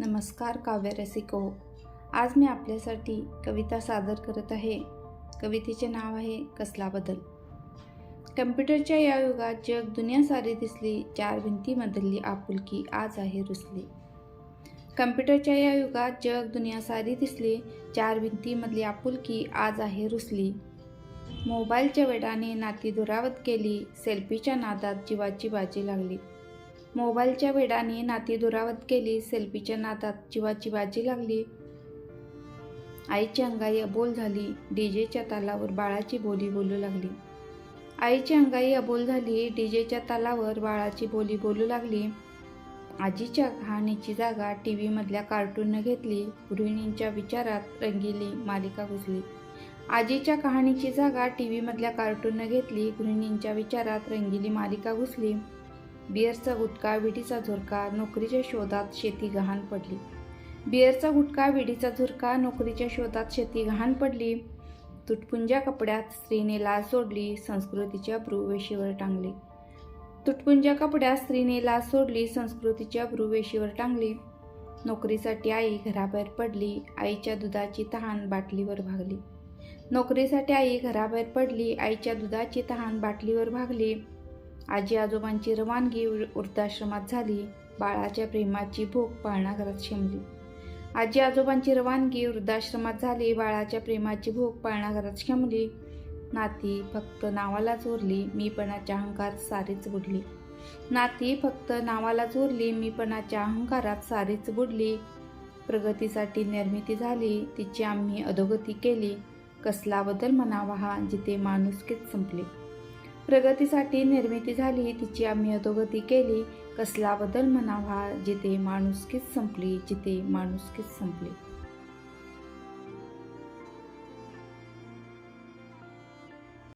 नमस्कार काव्य रसिको. आज मी आपल्यासाठी कविता सादर करत आहे. कवितेचे नाव आहे कसला बदल. कम्प्युटरच्या या युगात जग दुनिया सारी दिसली चार भिंतीमधली आपुलकी आज आहे रुसली. कम्प्युटरच्या या युगात जग दुनिया सारी दिसली चार भिंतीमधली आपुलकी आज आहे रुसली. मोबाईलच्या वेडाने नाती दुरावत केली सेल्फीच्या नादात जीवाची बाजी लागली. मोबाईलच्या वेडाने नाती दुरावत केली सेल्फीच्या नादात जीवाची बाजी लागली. आईची अंगाई अबोल झाली डीजेच्या तालावर बाळाची बोली बोलू लागली. आईची अंगाई अबोल झाली डीजेच्या तालावर बाळाची बोली बोलू लागली. आजीच्या कहाणीची जागा टी व्हीमधल्या कार्टूननं घेतली गृहिणींच्या विचारात रंगीली मालिका घुसली. आजीच्या कहाणीची जागा टी व्हीमधल्या कार्टूननं घेतली गृहिणींच्या विचारात रंगीली मालिका घुसली. बिअरचा गुटखा विडीचा झुरका नोकरीच्या शोधात शेती गहाण पडली. बिअरचा गुटखा विडीचा झुरका नोकरीच्या शोधात शेती गहाण पडली. तुटपुंज्या कपड्यात स्त्रीने लाज सोडली संस्कृतीच्या भ्रुवेशीवर टांगली. तुटपुंज्या कपड्यात स्त्रीने लाज सोडली संस्कृतीच्या भ्रुवेशीवर टांगली. नोकरीसाठी आई घराबाहेर पडली आईच्या दुधाची तहान बाटलीवर भागली. नोकरीसाठी आई घराबाहेर पडली आईच्या दुधाची तहान बाटलीवर भागली. आजी आजोबांची रवानगी वृद्धाश्रमात झाली. बाळाच्या प्रेमाची भूक पाळणाघरात शिमली. आजी आजोबांची रवानगी वृद्धाश्रमात झाली. बाळाच्या प्रेमाची भूक पाळणाघरात शिमली. नाती फक्त नावाला उरली मीपणाच्या अहंकारात सारीच बुडली. नाती फक्त नावाला उरली मीपणाच्या अहंकारात सारीच बुडली. प्रगतीसाठी निर्मिती झाली. तिची आम्ही अधोगती केली. कसला बदल म्हणावा हा जिथे माणुसकीच संपली. प्रगतीसाठी निर्मिती झाली तिची आम्ही अधोगती केली. कसला बदल म्हणावा जिथे माणुसकीच संपली जिथे माणुसकीच संपली.